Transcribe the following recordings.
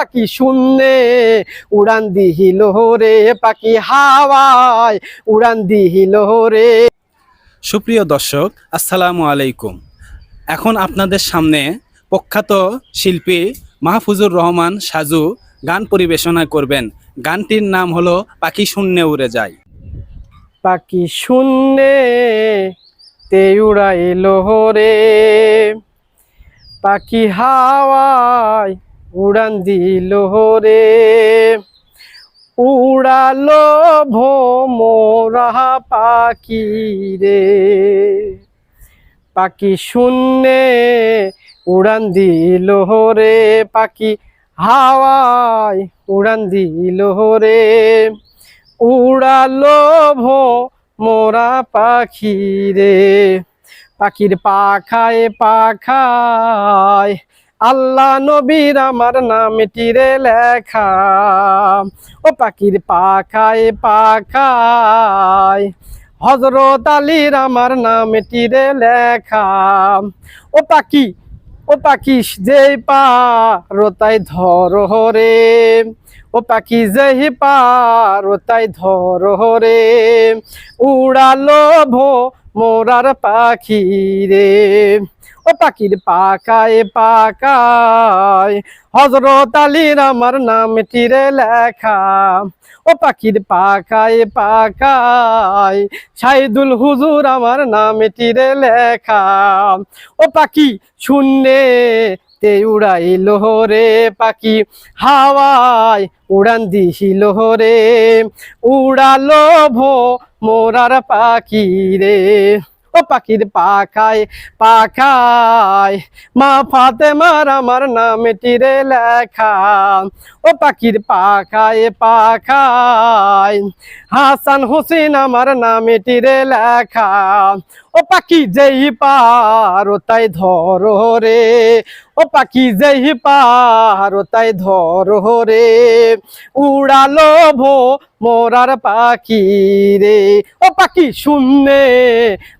পাখি শূন্যে উড়ান দিহিল রে পাখি হাওয়ায় উড়ান দিহিল রে। সুপ্রিয় দর্শক আসসালামু আলাইকুম। এখন আপনাদের সামনে প্রখ্যাত শিল্পী মাহফুজুর রহমান সাজু গান পরিবেশনা করবেন। গানটির নাম হলো পাখি শূন্যে উড়ে যায়। পাখি শূন্যে তে উড়াইল রে। পাখি হাওয়ায় উড়ান দিল রে। উড়ালো ভোমরা পাখি রে। পাখি শূন্যে উড়ান দিল রে। পাখি হাওয়ায় উড়ান দিল রে। উড়ালো ভো মোরা পাখি রে। পাখির পাখায় পাখায় আল্লাহ নবীর আমার নামটি রে লেখা। ও পাখির পাখায় পাখায় হজরত আলীর আমার নামটি রে লেখা। ও পাখি ও পাখি যে পা রোতাই ধর রে ও পাখি যেহি পার তাই ধর রে উড়ালো ভো মোরার পাখি রে ও পাখির পাকায় পাকায় হজরত আলীর আমার নামটি রে লেখা। ও পাখির পাকায় পাকায় সাইদুল হুজুর আমার নামটি রে লেখা। ও পাখি শূন্যে তে উড়াইল রে পাখি। হাওয়ায় উড়ান দিছিল রে। উড়ালো ভো মোরার পাখি রে। পাখির পাখায় পাখায়। মা ফাতে মার আমার নামটি রে লেখা। ও পাখির পাখায় পাখায়। হাসান হোসেন আমার নাম রে লেখা। ও পাখি যেই পারো তাই ধরো রে। ও পাখি যেই পারো তাই ধরো রে। উড়ালো ভো মোরার পাখি রে। ও পাখি শূন্যে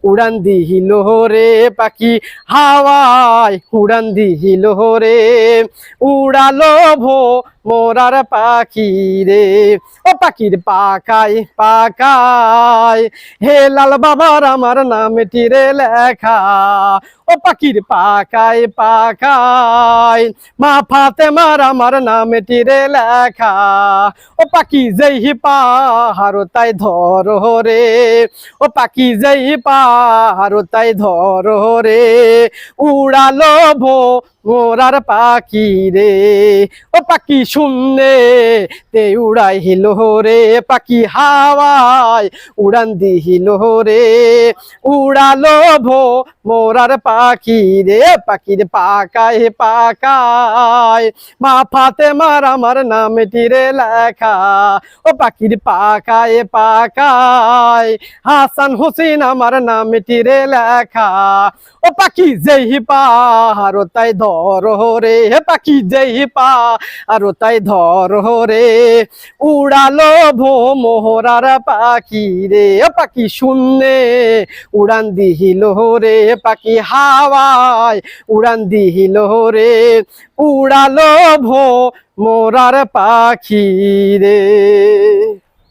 উড়ান দিহিল রে পাখি, হাওয়ায় উড়ান দিহিল রে। উড়ালো ভো মোরার পাখি রে। ও পাখির পাকায় পাকায় হে লাল বাবার আমার নামটি রে লেখা। ও পাখির পাকায় পাকায় মা ফাতেমার আমার নামটি রে লেখা। ও পাখি যেই পাহাড় তাই ধর রে। ও পাখি যেই পাহাড় তাই ধর রে। উড়ালো ভো মোরার পাখি রে। ও পাখি শূন্যে তে উড়াইল রে পাখি হাওয়ায় উড়ান দিহিল রে উড়ালো ভো মোরার পাখি রে পাখির পাকায় পাকায় মা ফাতে মার আমার নামটি রে লেখা ও পাখির পাকায় পাকায় হাসান হোসেন আমার নামটি রে লেখা ও পাখি যেই পাহাড় তাই ধর রে হে পাখি যেই পা আর তাই ধর রে উড়ালো ভো মোহরার পাখি রে পাখি শূন্যে উড়ান দিহিল রে পাখি হাওয়ায় উড়ান দিহিল রে উড়ালো ভো মোরার পাখি রে।